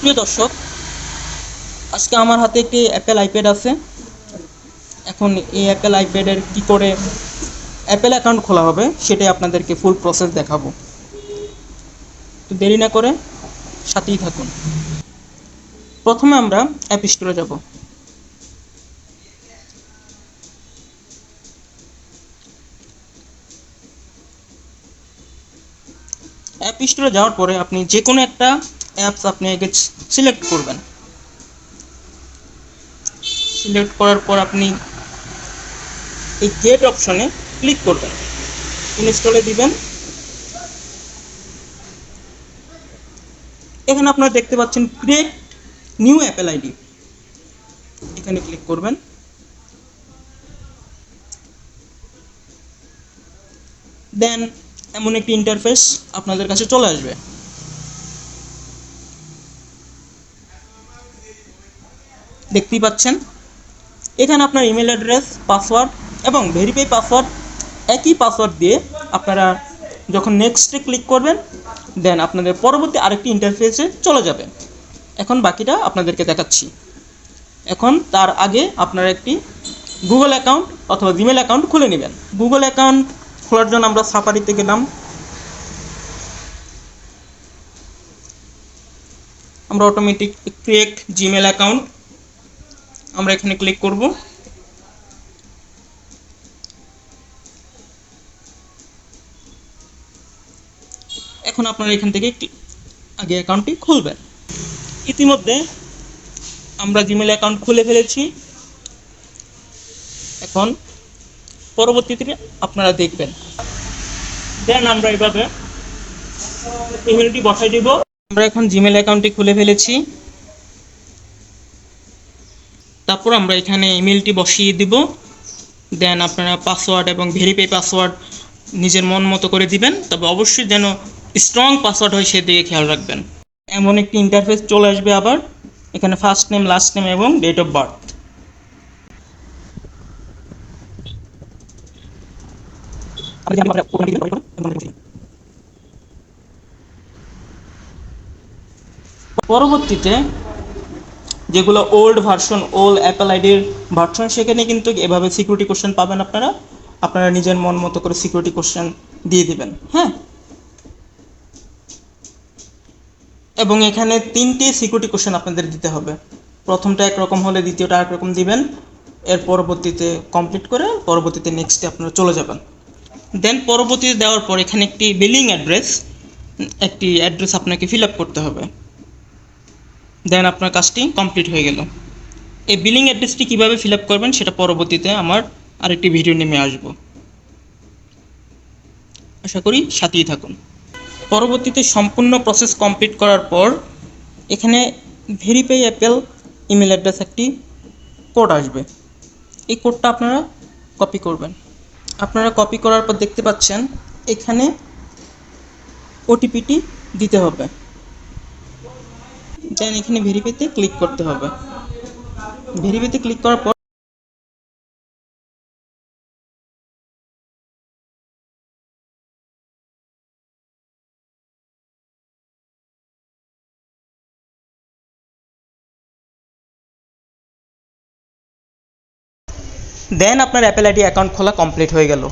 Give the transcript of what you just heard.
প্রিয় দর্শক, আজকে আমার হাতে একটি অ্যাপেল আইপ্যাড আছে। এখন এই অ্যাপেল আইপ্যাডের কি করে অ্যাপেল অ্যাকাউন্ট খোলা হবে, সেটাই আপনাদেরকে ফুল প্রসেস দেখাবো। তো দেরি না করে সাথেই থাকুন। প্রথমে আমরা অ্যাপ স্টোরে যাব। অ্যাপ স্টোরে যাওয়ার পরে আপনি যে কোনো একটা অ্যাপস আপনি আগে সিলেক্ট করবেন। সিলেক্ট করার পর আপনি এই গেট অপশনে ক্লিক করবেন। ইনস্টলে দিবেন। এখানে আপনারা দেখতে পাচ্ছেন ক্রিয়েট নিউ অ্যাপেল আইডি এখানে ক্লিক করবেন। দেন এমন একটি ইন্টারফেস আপনাদের কাছে চলে আসবে। দেখতেই পাচ্ছেন। এখানে আপনার ইমেল অ্যাড্রেস পাসওয়ার্ড এবং ভেরিফাই পাসওয়ার্ড একই পাসওয়ার্ড দিয়ে আপনারা যখন নেক্সটে ক্লিক করবেন দেন আপনাদের পরবর্তী আরেকটি ইন্টারফেসে চলে যাবে। এখন বাকিটা আপনাদেরকে দেখাচ্ছি। এখন তার আগে আপনারা একটি গুগল অ্যাকাউন্ট অথবা জিমেল অ্যাকাউন্ট খুলে নেবেন। গুগল অ্যাকাউন্ট খোলার জন্য আমরা সাফারিতে গেলাম আমরা অটোমেটিক ক্রিয়েট জিমেল অ্যাকাউন্ট আমরা এখানে ক্লিক করব। এখন আপনারা এখান থেকে আগে অ্যাকাউন্টটি খুলবেন। ইতিমধ্যে আমরা জিমেল অ্যাকাউন্ট খুলে ফেলেছি। এখন পরবর্তীতে আপনারা দেখবেন। দেন আমরা এভাবে ইমেলটি বসাই দিব। আমরা এখন জিমেল অ্যাকাউন্টটি খুলে ফেলেছি। তারপর আমরা এখানে ইমেলটি বসিয়ে দিব। দেন আপনারা পাসওয়ার্ড এবং ভেরিফাই পাসওয়ার্ড নিজের মন মতো করে দিবেন। তবে অবশ্যই যেন স্ট্রং পাসওয়ার্ড হয় সেদিকে খেয়াল রাখবেন। এমন একটি ইন্টারফেস চলে আসবে আবার। এখানে ফার্স্ট নেম লাস্ট নেম এবং ডেট অফ বার্থ পরবর্তীতে যেগুলো ওল্ড ভার্সন ওল্ড অ্যাপেল আইডির ভার্সন সেখানে কিন্তু এভাবে সিকিউরিটি কোশ্চেন পাবেন আপনারা। আপনারা নিজের মন মতো করে সিকিউরিটি কোশ্চেন দিয়ে দিবেন হ্যাঁ? এবং এখানে তিনটি সিকিউরিটি কোশ্চেন আপনাদের দিতে হবে। প্রথমটা একরকম হলে দ্বিতীয়টা একরকম দিবেন। এর পরবর্তীতে কমপ্লিট করে পরবর্তীতে নেক্সটে আপনারা চলে যাবেন। দেন পরবর্তীতে দেওয়ার পর এখানে একটি বিলিং অ্যাড্রেস একটি অ্যাড্রেস আপনাকে ফিল আপ করতে হবে। দেন আপনার কাজটি কমপ্লিট হয়ে গেল। এই বিলিং অ্যাড্রেসটি কীভাবে ফিল আপ করবেন সেটা পরবর্তীতে আমার আরেকটি ভিডিও নেমে আসব। আশা করি সাথেই থাকুন। পরবর্তীতে সম্পূর্ণ প্রসেস কমপ্লিট করার পর এখানে ভেরিফাই অ্যাপেল ইমেল অ্যাড্রেস একটি কোড আসবে। এই কোডটা আপনারা কপি করবেন। আপনারা কপি করার পর দেখতে পাচ্ছেন এখানে ওটিপিটি দিতে হবে। দেন এখানে ভেরিফাইতে ক্লিক করতে হবে। ভেরিফাইতে ক্লিক করার পর দেন আপনার অ্যাপেল আইডি অ্যাকাউন্ট খোলা কমপ্লিট হয়ে গেল।